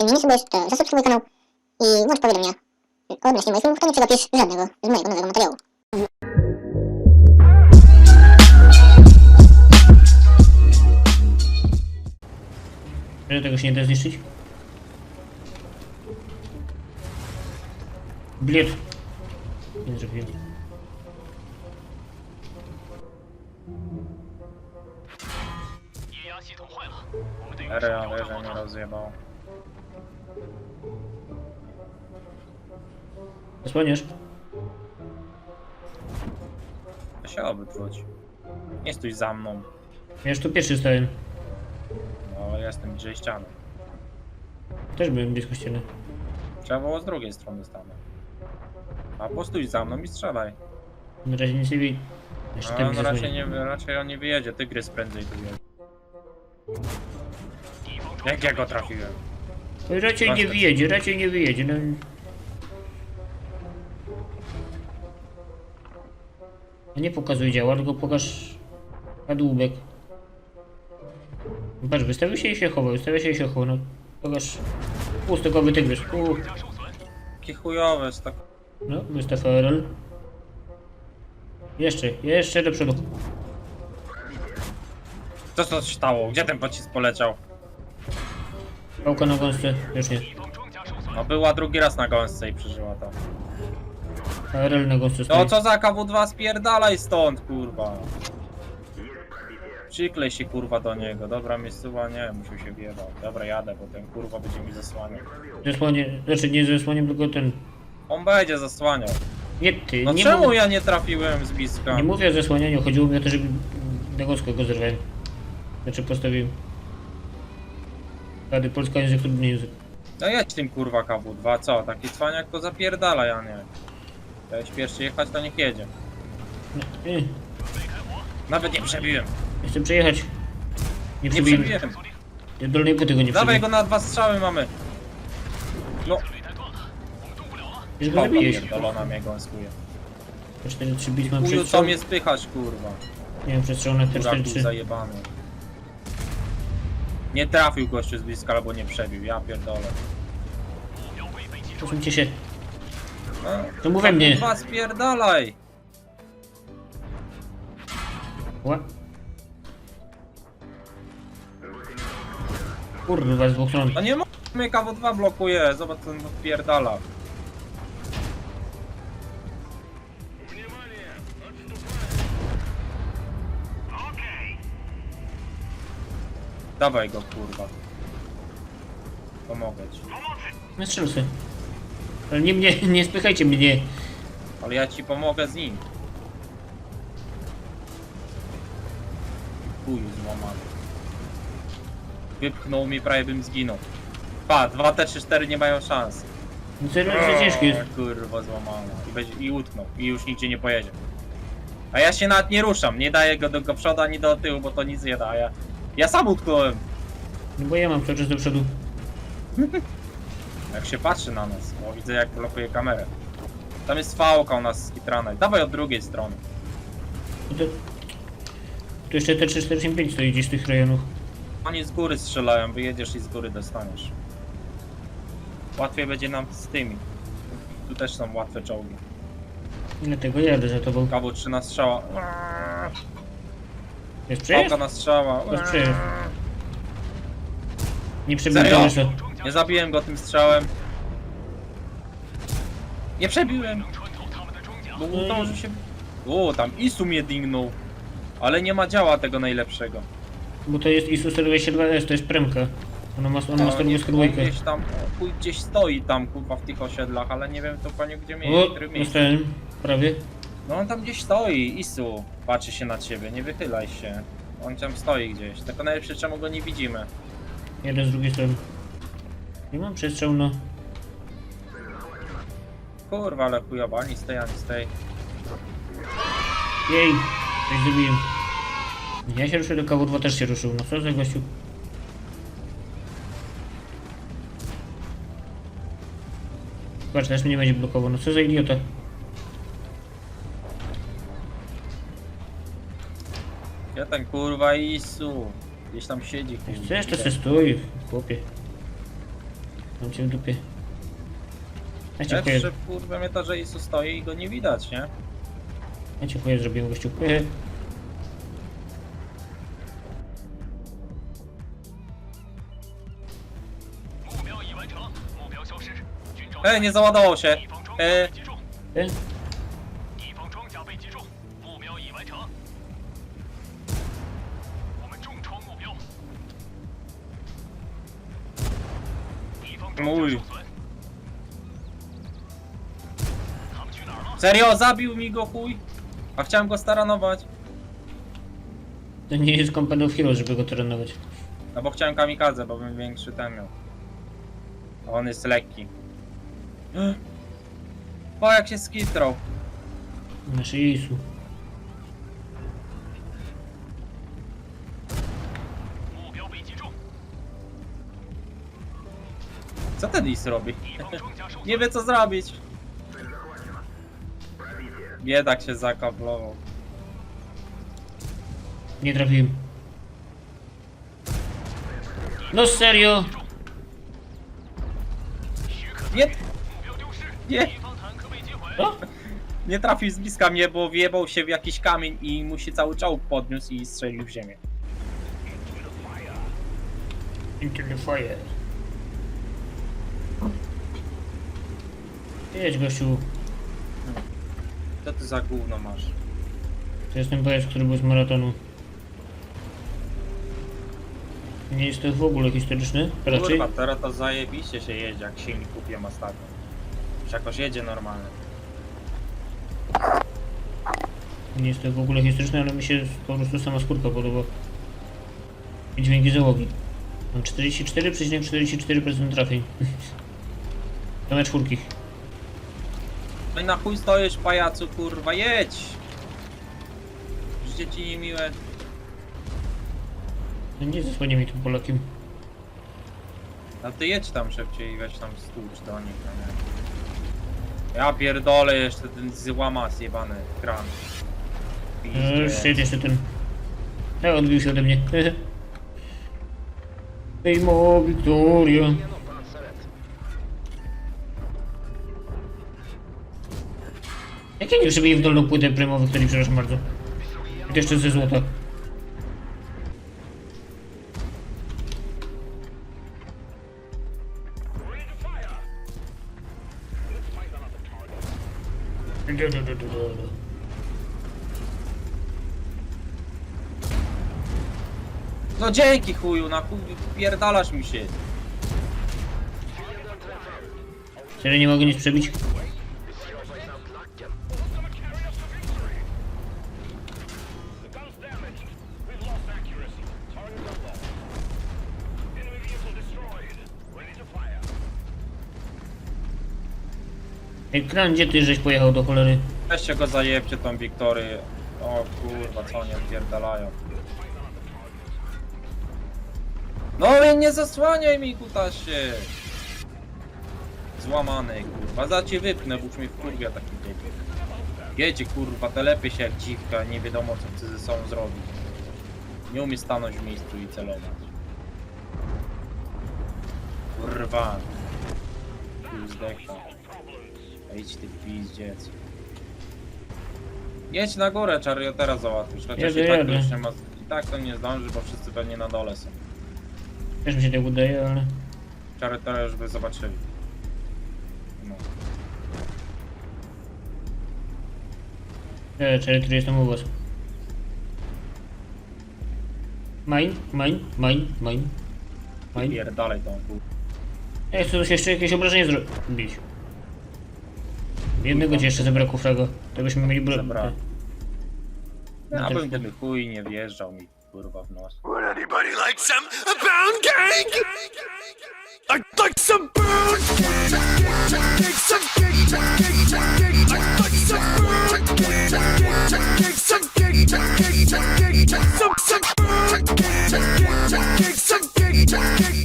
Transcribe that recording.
Jeśli mnie nie subujesz, to zasubskrybuj kanał i włącz powiadomienia. Odnośnie moich filmów, to nie przegapisz żadnego z mojego nowego materiału. Że tego się nie da zniszczyć? Bliet. Nie zrobiłem. Area wieżę nie stój za mną. Ja już tu pierwszy stałem. No ale jestem bliżej ściany. Też byłem blisko ściany. Trzeba było z drugiej strony stanąć. A postój za mną i strzelaj. Na razie nic nie widzę. Jeszcze No, zasłonię. raczej, nie, raczej on nie wyjedzie, tygrys prędzej tu jedzie. Jak ja go trafiłem? Oj, Raczej nie wyjedzie, raczej nie wyjedzie. No. Nie pokazuj działa, tylko pokaż kadłubek. Patrz, wystawił się i się chował, wystawia się i się chował, no. Pokaż pustykowy tygrys. U, Jakie chujowe jest tak. no, wystaw ARL. Jeszcze, jeszcze do przodu. Co to się stało? Gdzie ten pocisk poleciał? Pałka na gąsce, już nie. No była drugi raz na gąsce i przeżyła to. ARL na gąsce No stoi. co za KW2 spierdalaj stąd, kurwa. Przyklej się kurwa do niego. Dobra, miejscowa nie, musiał się wjebać. Dobra, jadę, bo ten kurwa będzie mi zasłaniał. Zasłanie, znaczy nie zasłonię, tylko ten... On będzie zasłaniał. Nie ty, No nie czemu ja nie trafiłem z bliska? Nie mówię o zasłanianiu, chodziło mi o to, żeby na gąskę go zerwałem. Znaczy postawiłem. Rady polska język trudny język. No jedź tym kurwa KW2, co? Taki cwaniak to zapierdala, ja nie. Chciałeś pierwszy jechać, to niech jedzie. No, Nawet nie przebiłem. nie chcę przejechać. Nie Nie przebiłem. przebiłem. Ja dolnej płyty go nie Dawaj go na dwa strzały mamy. No, Już go zabijesz. pierdolona mnie gąskuje. Po 4-3 bić mam Chuju, co przestrzał. mnie spychasz, kurwa. Nie na te Kuraku 4-3. zajebany. Nie trafił gościu z bliska albo nie przebił, ja pierdolę. Posuńcie się. No, To mów we mnie. Kurwa, spierdalaj! Ła. Kurwa, z dwóch stron. No nie ma mnie KW2 blokuje, zobacz co on Dawaj go kurwa. Pomogę ci. No strzel se. Ale nie mnie, nie spychajcie mnie. Ale ja ci pomogę z nim. Chuju złamany. Wypchnął mi, prawie bym zginął. Pa, 2 T3-4 nie mają szans. No serio, to ciężkie jest. Kurwa złamana. I, będzie, I utknął. I już nigdzie nie pojedzie. A ja się nawet nie ruszam. Nie daję go do, do przodu ani do tyłu, bo to nic nie da. a Ja, ja sam utknąłem. No bo ja mam czas do przodu. Jak się patrzy na nas. Bo widzę jak blokuje kamerę. Tam jest fałka u nas skitrana. Dawaj od drugiej strony. No to... Tu jeszcze te 3485 stoi gdzieś z tych rejonów. Oni z góry strzelają, wyjedziesz i z góry dostaniesz. Łatwiej będzie nam z tymi. Tu też są łatwe czołgi. Dlatego jadę za tobą. KW3 na strzała. Jest? Pałka na strzała. Jest przejazd. Nie przebiłem Serio? kołysa. Nie zabiłem go tym strzałem. Nie przebiłem. Bo zdążył się... O, tam Isu mnie dingnął. Ale nie ma działa tego najlepszego. Bo to jest ISU 122S, to jest premka. Ona ma, ona ma No, nie, 122. on gdzieś tam, o, chuj, gdzieś stoi tam, kurwa, w tych osiedlach, ale nie wiem to panie gdzie O, miejsce, który miejsce. dostałem. Prawie. No on tam gdzieś stoi, Isu, patrzy się na ciebie, nie wychylaj się. On tam stoi gdzieś, tylko najlepsze czemu go nie widzimy. Jeden z drugiej strony. Nie mam przestrzał no. Kurwa, ale chujowa, ani z tej, ani z tej. Jej! Coś zrobiłem. Ja się ruszył do KW2 też się ruszył. No co za gościu? Patrz, teraz mnie nie będzie blokował. No co za idiota. Ten kurwa Isu, gdzieś tam siedzi. Chuj. chcesz to se stój, chłopie. Mam cię w dupie. Ja cię chuję, Lepsze kurwa mnie to, że Isu stoi i go nie widać, nie? ja cię chuję zrobiłem gościu. Ehe. Ej, nie załadował się. E, E? Mój. Serio, zabił mi go chuj. A chciałem go staranować. To nie jest Company of Heroes, żeby go trenować. No bo chciałem kamikadze, bo bym większy ten miał. A on jest lekki. O, jak się skitrał. Nasze Jezu. Kadis robi. Nie wie co zrobić. Biedak się zakablował. Nie trafiłem. No serio? Nie! Nie! Nie trafił z bliska mnie, bo wjebał się w jakiś kamień i mu się cały czołg podniósł i strzelił w ziemię. Into the fire. Jedź gościu. Co ty za gówno masz? To jest ten pojazd, który był z maratonu. Nie jest to w ogóle historyczny? Raczej? Kurwa, teraz to zajebiście się jedzie, jak silnik kupiłem ostatnio. Już jakoś jedzie normalnie. Nie jest to w ogóle historyczny, ale mi się po prostu sama skórka podoba. I dźwięki załogi. Mam 44,44% trafień. To na czwórkich. No i na chuj stoisz, pajacu, kurwa, jedź! Życie ci niemiłe. No nie zasłania mi tym Polakiem. No ty jedź tam szybciej i weź tam stłucz do nich, no nie? Ja pierdolę jeszcze ten złamas jebany kran. No już Pizdzie. jedzie jeszcze ten. Ja odbił się ode mnie. Ej, mo, Wiktoria. Jak ja nie wszybiję w dolną płytę prymowych, to nie przepraszam bardzo. I to jeszcze ze złota. Du, du, du, du, du, du. No dzięki chuju, na chuj pierdalasz mi się. Serio nie mogę nic przebić? Ej, gdzie ty żeś pojechał do cholery? Weźcie go zajebcie tą Wiktorię. O kurwa, co oni odpierdalają. No i nie zasłaniaj mi kutasie! Złamany kurwa, za cię wypnę, bo już mnie wkurwia taki debil. Jedzie kurwa, telepie się jak dziwka, nie wiadomo co chce ze sobą zrobić. Nie umie stanąć w miejscu i celować. Kurwa. Już zdechła. Idź ty pizdziec. Jedź na górę, Czarrio, teraz załatwisz. Chociaż Jedę, i tak to jedę. już nie ma... I tak to nie zdąży, bo wszyscy pewnie na dole są. Też mi się tak udaje, ale... Czary teraz już by zobaczyli. No. E, czekaj, który jestem u was. Mine, mine, mine, mine. Mine. Pierdalej tą kur... Ej, chcę coś jeszcze jakieś obrażenie zrobić. Jednego ci jeszcze zabrakło fraga, to byśmy mieli bro... Zabra. Ja bym chuj nie wjeżdżał mi kurwa w nos. Would anybody like some pound cake? I'd like some pound cake, some cake, some cake, some cake, I'd like some pound cake, some cake, some cake, some cake, some cake, some cake, some cake, some cake, some cake, some cake, some cake,